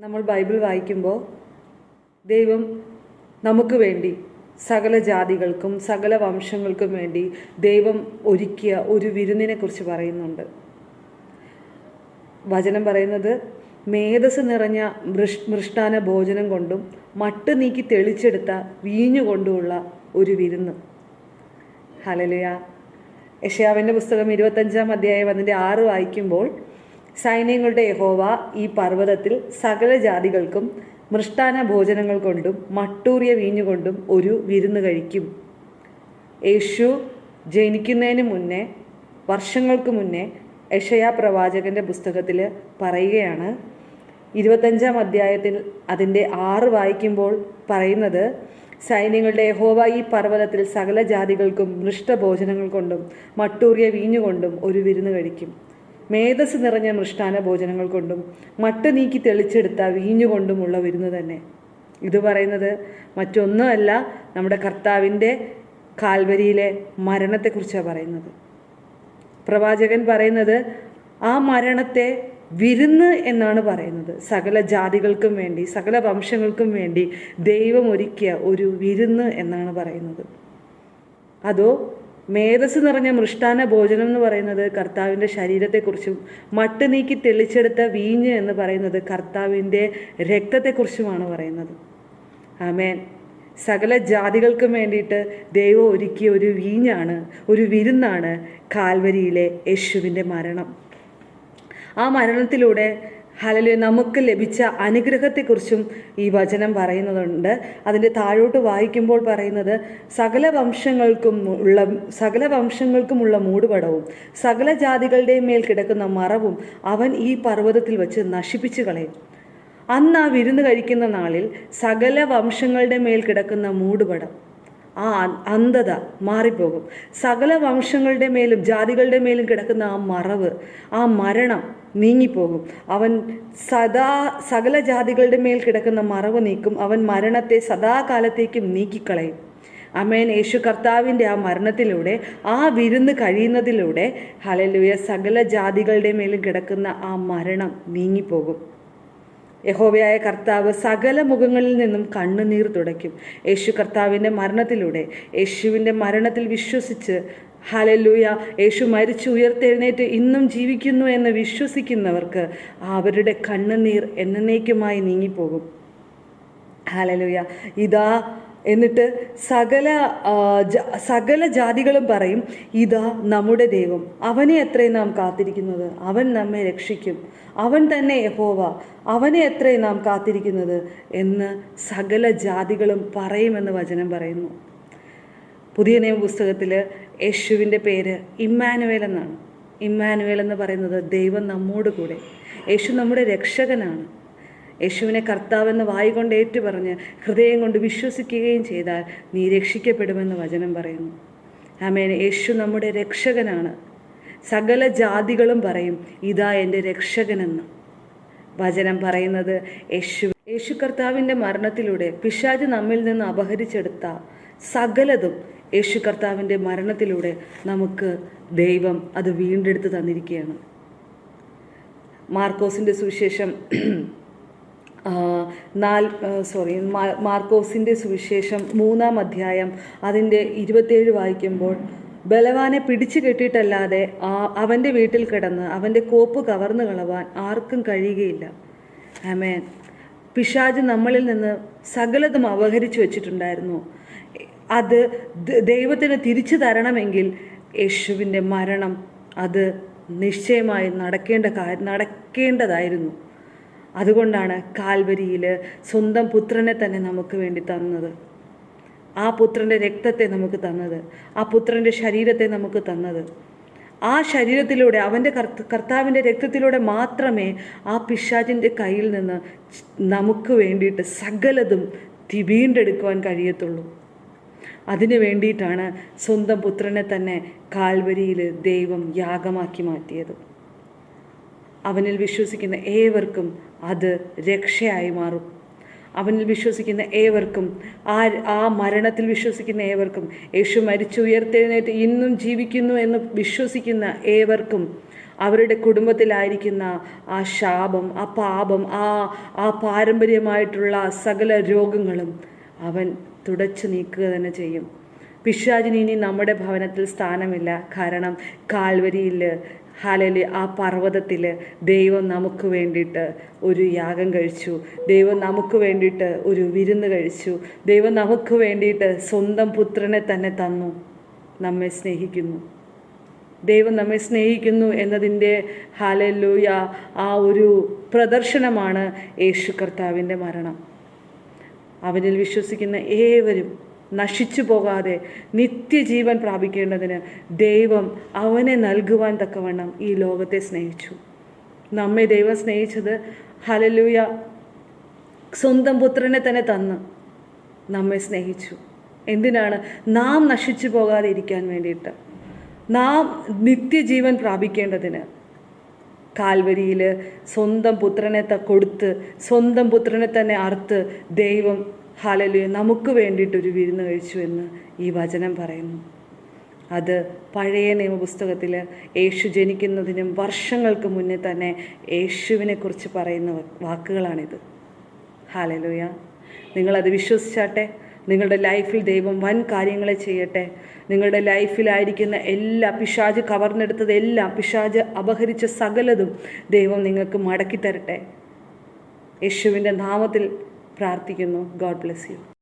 നമ്മൾ ബൈബിൾ വായിക്കുമ്പോൾ ദൈവം നമുക്ക് വേണ്ടി സകല ജാതികൾക്കും സകല വംശങ്ങൾക്കും വേണ്ടി ദൈവം ഒരുക്കിയ ഒരു വിരുന്നിനെ കുറിച്ച് പറയുന്നുണ്ട്. വചനം പറയുന്നത് മേധസ് നിറഞ്ഞ മൃഷ് മൃഷ്ടാന ഭോജനം കൊണ്ടും മട്ട് നീക്കി തെളിച്ചെടുത്ത വീഞ്ഞു കൊണ്ടുമുള്ള ഒരു വിരുന്ന്. ഹലലുയ യഷയാവിന്റെ പുസ്തകം ഇരുപത്തഞ്ചാം അധ്യായം അതിന്റെ ആറ് വായിക്കുമ്പോൾ സൈന്യങ്ങളുടെ യഹോവ ഈ പർവതത്തിൽ സകല ജാതികൾക്കും മൃഷ്ടാന ഭോജനങ്ങൾ കൊണ്ടും മട്ടൂറിയ വീഞ്ഞുകൊണ്ടും ഒരു വിരുന്ന് കഴിക്കും. യേശു ജനിക്കുന്നതിന് മുന്നേ വർഷങ്ങൾക്ക് മുന്നേ യഷയാ പ്രവാചകന്റെ പുസ്തകത്തിൽ പറയുകയാണ്. ഇരുപത്തഞ്ചാം അധ്യായത്തിൽ അതിന്റെ ആറ് വായിക്കുമ്പോൾ പറയുന്നത് സൈന്യങ്ങളുടെ യഹോവ ഈ പർവതത്തിൽ സകല ജാതികൾക്കും മൃഷ്ടഭോജനങ്ങൾ കൊണ്ടും മട്ടൂറിയ വീഞ്ഞുകൊണ്ടും ഒരു വിരുന്ന് കഴിക്കും. മേധസ് നിറഞ്ഞ മൃഷ്ടാന ഭോജനങ്ങൾ കൊണ്ടും മട്ട് നീക്കി തെളിച്ചെടുത്ത വീഞ്ഞുകൊണ്ടുമുള്ള വിരുന്ന് തന്നെ. ഇത് പറയുന്നത് മറ്റൊന്നുമല്ല നമ്മുടെ കർത്താവിന്റെ കാൽവരിയിലെ മരണത്തെക്കുറിച്ചാണ് പറയുന്നത്. പ്രവാചകൻ പറയുന്നത് ആ മരണത്തെ വിരുന്ന് എന്നാണ് പറയുന്നത്. സകല ജാതികൾക്കും വേണ്ടി സകല വംശങ്ങൾക്കും വേണ്ടി ദൈവം ഒരുക്കിയ ഒരു വിരുന്ന് എന്നാണ് പറയുന്നത്. അതോ മേധസ് നിറഞ്ഞ മൃഷ്ടാന ഭോജനം എന്ന് പറയുന്നത് കർത്താവിന്റെ ശരീരത്തെക്കുറിച്ചും മട്ട് നീക്കി തെളിച്ചെടുത്ത വീഞ്ഞ് എന്ന് പറയുന്നത് കർത്താവിന്റെ രക്തത്തെക്കുറിച്ചുമാണ് പറയുന്നത്. ആമേൻ. സകല ജാതികൾക്കും വേണ്ടിയിട്ട് ദൈവം ഒരുക്കിയ ഒരു വീഞ്ഞാണ് ഒരു വിരുന്നാണ് കാൽവരിയിലെ യേശുവിന്റെ മരണം. ആ മരണത്തിലൂടെ ഹലലു നമുക്ക് ലഭിച്ച അനുഗ്രഹത്തെക്കുറിച്ചും ഈ വചനം പറയുന്നതുണ്ട്. അതിന്റെ താഴോട്ട് വായിക്കുമ്പോൾ പറയുന്നത് സകല വംശങ്ങൾക്കും ഉള്ള സകല വംശങ്ങൾക്കുമുള്ള മൂടുപടവും സകല ജാതികളുടെയും മേൽ കിടക്കുന്ന മറവും അവൻ ഈ പർവതത്തിൽ വച്ച് നശിപ്പിച്ചു കളയും. അന്ന് ആ വിരുന്ന് കഴിക്കുന്ന നാളിൽ സകല വംശങ്ങളുടെ മേൽ കിടക്കുന്ന മൂടുപടം ആ അന്ധത മാറിപ്പോകും. സകല വംശങ്ങളുടെ മേലും ജാതികളുടെ മേലും കിടക്കുന്ന ആ മറവ് ആ മരണം നീങ്ങിപ്പോകും. അവൻ സദാ സകല ജാതികളുടെ മേൽ കിടക്കുന്ന മറവ് നീക്കും. അവൻ മരണത്തെ സദാകാലത്തേക്കും നീക്കിക്കളയും. അമേൻ യേശു കർത്താവിന്റെ ആ മരണത്തിലൂടെ ആ വിരുന്ന് കഴിയുന്നതിലൂടെ ഹലലുയ സകല ജാതികളുടെ മേലും കിടക്കുന്ന ആ മരണം നീങ്ങിപ്പോകും. യഹോവയായ കർത്താവ് സകല മുഖങ്ങളിൽ നിന്നും കണ്ണുനീർ തുടയ്ക്കും. യേശു കർത്താവിന്റെ മരണത്തിലൂടെ യേശുവിന്റെ മരണത്തിൽ വിശ്വസിച്ച് ഹലലൂയ യേശു മരിച്ചു ഉയർത്തെഴുന്നേറ്റ് ഇന്നും ജീവിക്കുന്നു എന്ന് വിശ്വസിക്കുന്നവർക്ക് അവരുടെ കണ്ണുനീർ എന്നേക്കുമായി നീങ്ങിപ്പോകും. ഹലലൂയ ഇതാ എന്നിട്ട് സകല സകല ജാതികളും പറയും ഇതാ നമ്മുടെ ദൈവം. അവനെ എത്രയും നാം കാത്തിരിക്കുന്നത്. അവൻ നമ്മെ രക്ഷിക്കും. അവൻ തന്നെ യഹോവ. അവനെ എത്രയും നാം കാത്തിരിക്കുന്നത് എന്ന് സകല ജാതികളും പറയുമെന്ന് വചനം പറയുന്നു. പുതിയ നിയമ പുസ്തകത്തിൽ യേശുവിന്റെ പേര് ഇമ്മാനുവേൽ എന്നാണ്. ഇമ്മാനുവേൽ എന്ന് പറയുന്നത് ദൈവം നമ്മോട് കൂടെ. യേശു നമ്മുടെ രക്ഷകനാണ്. യേശുവിനെ കർത്താവെന്ന് വായിക്കൊണ്ട് ഏറ്റുപറഞ്ഞ് ഹൃദയം കൊണ്ട് വിശ്വസിക്കുകയും ചെയ്താൽ നീ രക്ഷിക്കപ്പെടുമെന്ന് വചനം പറയുന്നു. ആമേൻ. യേശു നമ്മുടെ രക്ഷകനാണ്. സകല ജാതികളും പറയും ഇതാ എന്റെ രക്ഷകനെന്ന്. വചനം പറയുന്നത് യേശു യേശു കർത്താവിന്റെ മരണത്തിലൂടെ പിശാജ് നമ്മിൽ നിന്ന് അപഹരിച്ചെടുത്ത സകലതും യേശു കർത്താവിന്റെ മരണത്തിലൂടെ നമുക്ക് ദൈവം അത് വീണ്ടെടുത്ത് തന്നിരിക്കുകയാണ്. മാർക്കോസിന്റെ സുവിശേഷം നാല് സോറി മാർക്കോസിന്റെ സുവിശേഷം മൂന്നാം അധ്യായം അതിന്റെ ഇരുപത്തേഴ് വായിക്കുമ്പോൾ ബലവാനെ പിടിച്ചു കെട്ടിയിട്ടല്ലാതെ അവന്റെ വീട്ടിൽ കിടന്ന് അവന്റെ കോപ്പ് കവർന്നു കളവാൻ ആർക്കും കഴിയുകയില്ല. ആമേൻ. പിശാജ് നമ്മളിൽ നിന്ന് സകലതും അപഹരിച്ചു വെച്ചിട്ടുണ്ടായിരുന്നു. അത് ദൈവത്തിന് തിരിച്ചു തരണമെങ്കിൽ യേശുവിന്റെ മരണം അത് നിശ്ചയമായി നടക്കേണ്ട നടക്കേണ്ടതായിരുന്നു. അതുകൊണ്ടാണ് കാൽവരിയിൽ സ്വന്തം പുത്രനെ തന്നെ നമുക്ക് വേണ്ടി തന്നത്. ആ പുത്രന്റെ രക്തത്തെ നമുക്ക് തന്നത്. ആ പുത്രന്റെ ശരീരത്തെ നമുക്ക് തന്നത്. ആ ശരീരത്തിലൂടെ അവന്റെ കർത്താവിന്റെ രക്തത്തിലൂടെ മാത്രമേ ആ പിശാചിന്റെ കയ്യിൽ നിന്ന് നമുക്ക് വേണ്ടിയിട്ട് സകലതും വീണ്ടെടുക്കുവാൻ കഴിയത്തുള്ളൂ. അതിനു വേണ്ടിയിട്ടാണ് സ്വന്തം പുത്രനെ തന്നെ കാൽവരിയിൽ ദൈവം യാഗമാക്കി മാറ്റിയത്. അവനിൽ വിശ്വസിക്കുന്ന ഏവർക്കും അത് രക്ഷയായി മാറും. അവനിൽ വിശ്വസിക്കുന്ന ഏവർക്കും ആ ആ മരണത്തിൽ വിശ്വസിക്കുന്ന ഏവർക്കും യേശു മരിച്ചു ഉയർത്തെഴുന്നേറ്റ് ഇന്നും ജീവിക്കുന്നു എന്ന് വിശ്വസിക്കുന്ന ഏവർക്കും അവരുടെ കുടുംബത്തിലായിരിക്കുന്ന ആ ശാപം ആ പാപം ആ ആ പാരമ്പര്യമായിട്ടുള്ള സകല രോഗങ്ങളും അവൻ തുടച്ചു നീക്കുക തന്നെ ചെയ്യും. പിശാചിന് ഇനി നമ്മുടെ ഭവനത്തിൽ സ്ഥാനമില്ല. കാരണം കാൽവരിയിൽ ഹാലലി ആ പർവതത്തിൽ ദൈവം നമുക്ക് വേണ്ടിയിട്ട് ഒരു യാഗം കഴിച്ചു. ദൈവം നമുക്ക് വേണ്ടിയിട്ട് ഒരു വിരുന്ന് കഴിച്ചു. ദൈവം നമുക്ക് വേണ്ടിയിട്ട് സ്വന്തം പുത്രനെ തന്നെ തന്നു. നമ്മെ സ്നേഹിക്കുന്നു. ദൈവം നമ്മെ സ്നേഹിക്കുന്നു എന്നതിന്റെ ഹാലലൂയ ആ ഒരു പ്രദർശനമാണ് യേശു കർത്താവിന്റെ മരണം. അവനിൽ വിശ്വസിക്കുന്ന ഏവരും നശിച്ചു പോകാതെ നിത്യജീവൻ പ്രാപിക്കേണ്ടതിന് ദൈവം അവനെ നൽകുവാൻ തക്കവണ്ണം ഈ ലോകത്തെ സ്നേഹിച്ചു. നമ്മെ ദൈവം സ്നേഹിച്ചത് ഹലലൂയ സ്വന്തം പുത്രനെ തന്നെ തന്ന് നമ്മെ സ്നേഹിച്ചു. എന്തിനാണ് നാം നശിച്ചു പോകാതെ ഇരിക്കാൻ വേണ്ടിയിട്ട്? നാം നിത്യജീവൻ പ്രാപിക്കേണ്ടതിന് കാൽവരിയിൽ സ്വന്തം പുത്രനെ കൊടുത്ത് സ്വന്തം പുത്രനെ തന്നെ അറുത്ത് ദൈവം ഹാലലു നമുക്ക് വേണ്ടിയിട്ടൊരു വിരുന്ന് കഴിച്ചു എന്ന് ഈ വചനം പറയുന്നു. അത് പഴയ നിയമപുസ്തകത്തിൽ യേശു ജനിക്കുന്നതിനും വർഷങ്ങൾക്ക് മുന്നേ തന്നെ യേശുവിനെക്കുറിച്ച് പറയുന്ന വാക്കുകളാണിത്. ഹാലലുയ നിങ്ങളത് വിശ്വസിച്ചാട്ടെ? നിങ്ങളുടെ ലൈഫിൽ ദൈവം വൻ കാര്യങ്ങളെ ചെയ്യട്ടെ. നിങ്ങളുടെ ലൈഫിലായിരിക്കുന്ന എല്ലാ പിശാജ് കവർന്നെടുത്തതെല്ലാം പിശാജ് അപഹരിച്ച സകലതും ദൈവം നിങ്ങൾക്ക് മടക്കി തരട്ടെ. യേശുവിന്റെ നാമത്തിൽ പ്രാർത്ഥിക്കുന്നു. God bless you.